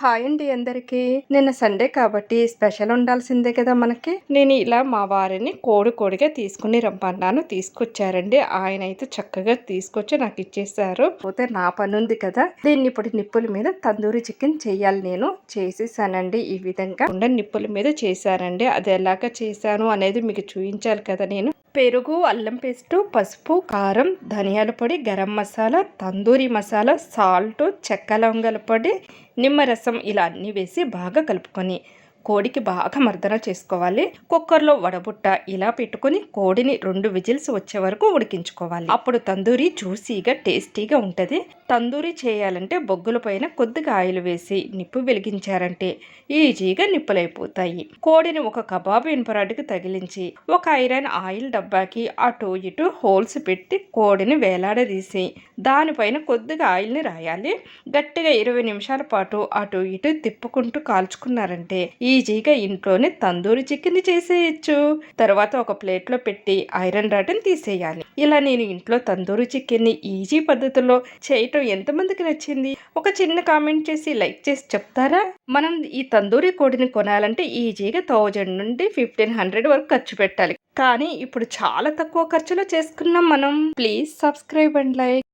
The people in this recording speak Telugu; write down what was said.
హాయ్ అండి అందరికీ. నిన్న సండే కాబట్టి స్పెషల్ ఉండాల్సిందే కదా మనకి. నేను ఇలా మా వారిని కోడి కోడిగా తీసుకుని రమ్మన్నాను. తీసుకొచ్చారండి. ఆయన అయితే చక్కగా తీసుకొచ్చి నాకు ఇచ్చేసారు పోతే నా పని ఉంది కదా. దీన్ని ఇప్పుడు నిప్పుల మీద తందూరి చికెన్ చేయాలి నేను. చేసేసానండి ఈ విధంగా. ఉండ నిప్పుల మీద చేశానండి అది ఎలాగ చేశాను అనేది మీకు చూపించాలి కదా నేను. పెరుగు అల్లం పేస్టు పసుపు కారం ధనియాల పొడి గరం మసాలా తందూరి మసాలా సాల్ట్ చెక్క లవంగాల పొడి నిమ్మరసం ఇలా అన్నీ వేసి బాగా కలుపుకొని కోడికి బాగా మర్దన చేసుకోవాలి. కుక్కర్లో వడబుట్ట ఇలా పెట్టుకొని కోడిని రెండు విజిల్స్ వచ్చే వరకు ఉడికించుకోవాలి. అప్పుడు తందూరి జ్యూసీగా టేస్టీగా ఉంటుంది. తందూరి చేయాలంటే బొగ్గుల పైన కొద్దిగా ఆయిల్ వేసి నిప్పు వెలిగించారంటే ఈజీగా నిప్పులైపోతాయి. కోడిని ఒక కబాబ్ ఇనుపరాడికి తగిలించి ఒక ఐరన్ ఆయిల్ డబ్బాకి అటు ఇటు హోల్స్ పెట్టి కోడిని వేలాడదీసి దానిపైన కొద్దిగా ఆయిల్ని రాయాలి. గట్టిగా ఇరవై నిమిషాల పాటు అటు ఇటు తిప్పుకుంటూ కాల్చుకున్నారంటే ఈజీగా ఇంట్లోనే తందూరి చికెన్ చేసేయచ్చు. తర్వాత ఒక ప్లేట్లో పెట్టి ఐరన్ రాడ్ని తీసేయాలి. ఇలా నేను ఇంట్లో తందూరి చికెన్ని ఈజీ పద్ధతిలో చేయటం ఎంతమందికి నచ్చింది? ఒక చిన్న కామెంట్ చేసి లైక్ చేసి చెప్తారా? మనం ఈ తందూరి కోడిని కొనాలంటే ఈజీగా థౌజండ్ నుండి ఫిఫ్టీన్ హండ్రెడ్ వరకు ఖర్చు పెట్టాలి. కానీ ఇప్పుడు చాలా తక్కువ ఖర్చులో చేసుకున్నాం మనం. Please subscribe and like.